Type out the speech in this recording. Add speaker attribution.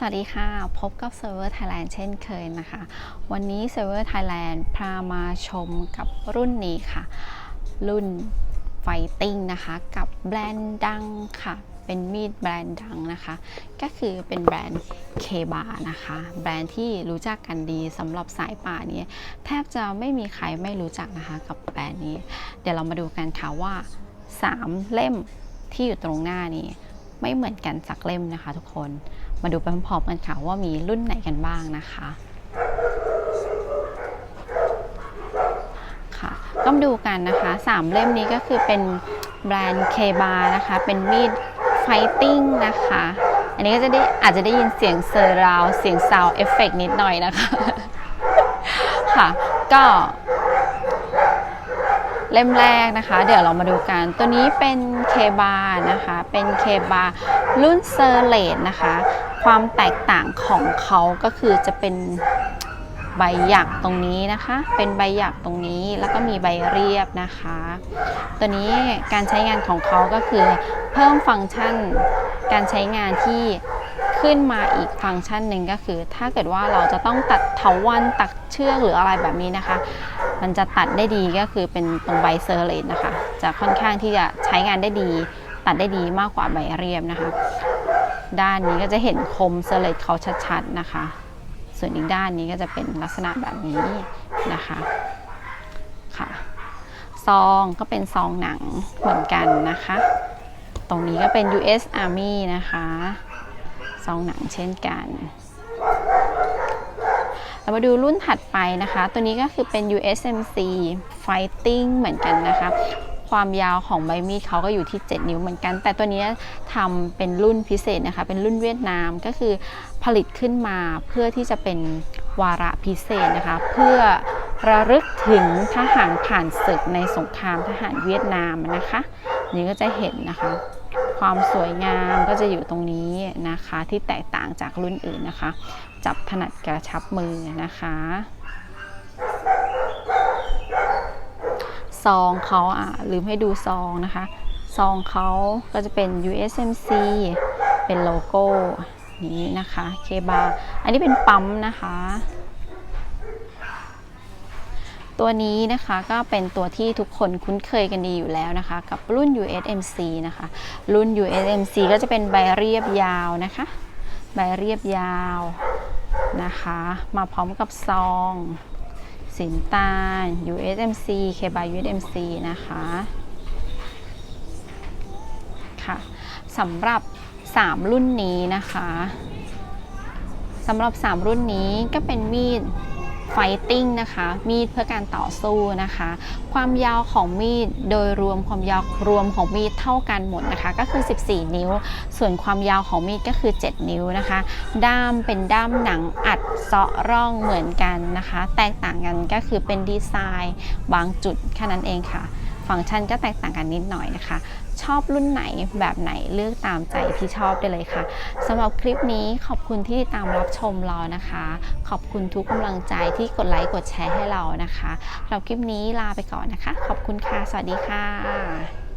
Speaker 1: สวัสดีค่ะ พบกับ Server Thailand เช่นเคยนะคะ วันนี้ Server Thailand พามาชมกับรุ่นนี้ค่ะ รุ่น Fighting นะคะ กับแบรนด์ดังค่ะ เป็นมีดแบรนด์ดังนะคะ ก็คือเป็นแบรนด์เคบานะคะ แบรนด์ที่รู้จักกันดีสำหรับสายป่านี้แทบจะไม่มีใครไม่รู้จักนะคะกับแบรนด์นี้ เดี๋ยวเรามาดูกันค่ะว่า 3 เล่มที่อยู่ตรงหน้านี้ ไม่เหมือนกันสักเล่มนะคะทุกคน มาดูไปพร้อมๆกันค่ะว่ามีรุ่นไหนกันบ้างนะคะค่ะก็มาดูกันนะคะ3เล่มนี้ก็คือเป็นแบรนด์เคบานะคะ เป็นมีดไฟติ้งนะคะ อันนี้ก็จะได้อาจจะได้ยินเสียงเซอร์ราว เสียงซาวเอฟเฟกนิดหน่อยนะคะ ค่ะ ก็ เล่มแรกนะคะ เดี๋ยวเรามาดูกัน ตัวนี้เป็นเคบาร์นะคะ เป็นเคบารุ่นเซอร์เลตนะคะ ความแตกต่างของเขาก็คือจะเป็นใบหยักตรงนี้นะคะ เป็นใบหยักตรงนี้แล้วก็มีใบเรียบนะคะ ตัวนี้การใช้งานของเขาก็คือ เพิ่มฟังก์ชันการใช้งานที่ขึ้นมาอีกฟังก์ชันหนึ่งก็คือ ถ้าเกิดว่าเราจะต้องตัดเถาวันตัดเชือกหรืออะไรแบบนี้นะคะ มันจะตัดได้ดีก็คือเป็นตรงใบเซอร์เลตนะคะ จะค่อนข้างที่จะใช้งานได้ดี ตัดได้ดีมากกว่าใบเรียบนะคะ ด้านนี้ก็จะเห็นคมเซอร์เลตเขาชัดๆนะคะ ส่วนอีกด้านนี้ก็จะเป็นลักษณะแบบนี้นะคะค่ะซองก็เป็นซองหนังเหมือนกันนะคะ ตรงนี้ก็เป็น US Army นะคะ ซองหนังเช่นกัน เรามาดูรุ่นถัดไปนะคะ ตัวนี้ก็คือเป็น USMC Fighting เหมือนกันนะคะ ความยาวของใบมีดเขาก็อยู่ที่ 7 นิ้วเหมือนกัน แต่ตัวนี้ทำเป็นรุ่นพิเศษนะคะ เป็นรุ่นเวียดนามก็คือผลิตขึ้นมาเพื่อที่จะเป็นวาระพิเศษนะคะ เพื่อระลึกถึงทหารผ่านศึกในสงครามทหารเวียดนามนะคะ นี่ก็จะเห็นนะคะ ความสวยงามก็จะอยู่ตรงนี้นะคะที่แตกต่างจากรุ่นอื่นนะคะ จับถนัดกระชับมือนะคะซองเขาอะลืมให้ดูซองนะคะ ซองเขาก็จะเป็น USMC เป็นโลโก้นี้นะคะเคบาอันนี้เป็นปั๊มนะคะ ตัวนี้นะคะก็เป็นตัวที่ทุกคนคุ้นเคยกันดีอยู่แล้วนะคะ กับรุ่น USMC นะคะ รุ่น USMC ก็จะเป็นใบเรียบยาวนะคะ ใบเรียบยาวนะคะ มาพร้อมกับซองสินตาล USMC เคบา USMC นะคะค่ะสำหรับ 3 รุ่นนี้นะคะสำหรับ 3 รุ่นนี้ก็เป็นมีด ไฟติ้งนะคะ มีดเพื่อการต่อสู้นะคะ ความยาวของมีดโดยรวมความยาวรวมของมีดเท่ากันหมดนะคะ ก็คือ 14 นิ้ว ส่วนความยาวของมีดก็คือ 7 นิ้วนะคะ ด้ามเป็นด้ามหนังอัดเซาะร่องเหมือนกันนะคะ แตกต่างกันก็คือเป็นดีไซน์บางจุดแค่นั้นเองค่ะ ฟังก์ชันก็แตกต่างกันนิดหน่อยนะคะ ชอบรุ่นไหนแบบไหนเลือกตามใจที่ชอบได้เลยค่ะสำหรับคลิปนี้ขอบคุณที่ติดตามรับชมเรานะคะ ขอบคุณทุกกำลังใจที่กดไลค์กดแชร์ให้เรานะคะสำหรับคลิปนี้ลาไปก่อนนะคะ ขอบคุณค่ะ สวัสดีค่ะ